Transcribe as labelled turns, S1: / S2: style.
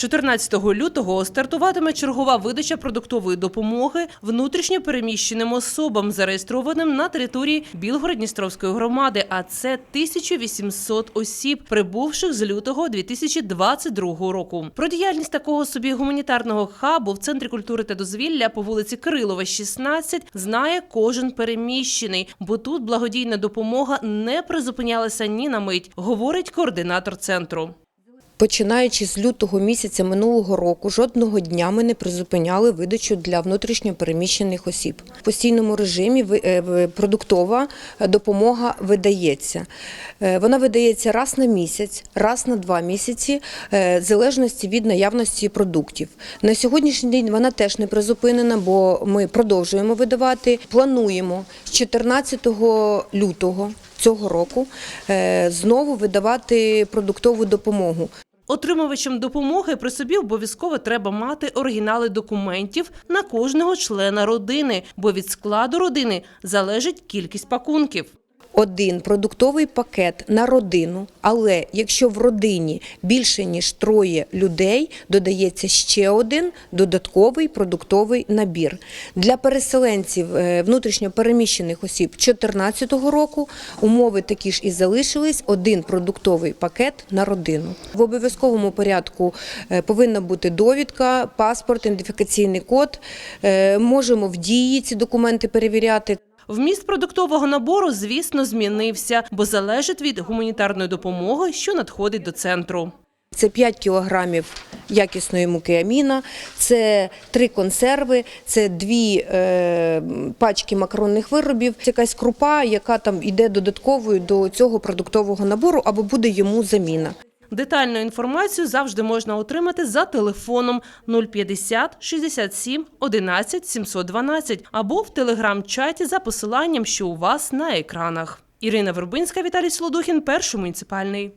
S1: 14 лютого стартуватиме чергова видача продуктової допомоги внутрішньо переміщеним особам, зареєстрованим на території Білгород-Дністровської громади. А це 1800 осіб, прибувших з лютого 2022 року. Про діяльність такого собі гуманітарного хабу в центрі культури та дозвілля по вулиці Кирилова, 16, знає кожен переміщений, бо тут благодійна допомога не призупинялася ні на мить, говорить координатор центру.
S2: Починаючи з лютого місяця минулого року, жодного дня ми не призупиняли видачу для внутрішньо переміщених осіб. В постійному режимі е, продуктова допомога видається. Е, Вона видається раз на місяць, раз на два місяці, е, в залежності від наявності продуктів. На сьогоднішній день вона теж не призупинена, бо ми продовжуємо видавати. Плануємо з 14 лютого цього року е, знову видавати продуктову допомогу.
S1: Отримувачам допомоги при собі обов'язково треба мати оригінали документів на кожного члена родини, бо від складу родини залежить кількість пакунків.
S2: Один продуктовий пакет на родину, але якщо в родині більше ніж троє людей, додається ще один додатковий продуктовий набір. Для переселенців е, внутрішньо переміщених осіб 2014 року умови такі ж і залишились: один продуктовий пакет на родину. В обов'язковому порядку е, повинна бути довідка, паспорт, ідентифікаційний код. Е, Можемо в дії ці документи перевіряти.
S1: Вміст продуктового набору, звісно, змінився, бо залежить від гуманітарної допомоги, що надходить до центру.
S2: Це 5 кілограмів якісної муки аміна, це три консерви, це дві е, пачки макаронних виробів, це якась крупа, яка там йде додатковою до цього продуктового набору або буде йому заміна.
S1: Детальну інформацію завжди можна отримати за телефоном 050 67 11 712 або в телеграм-чаті за посиланням, що у вас на екранах. Ірина Вербинська, Віталій Солодухін, перший муніципальний.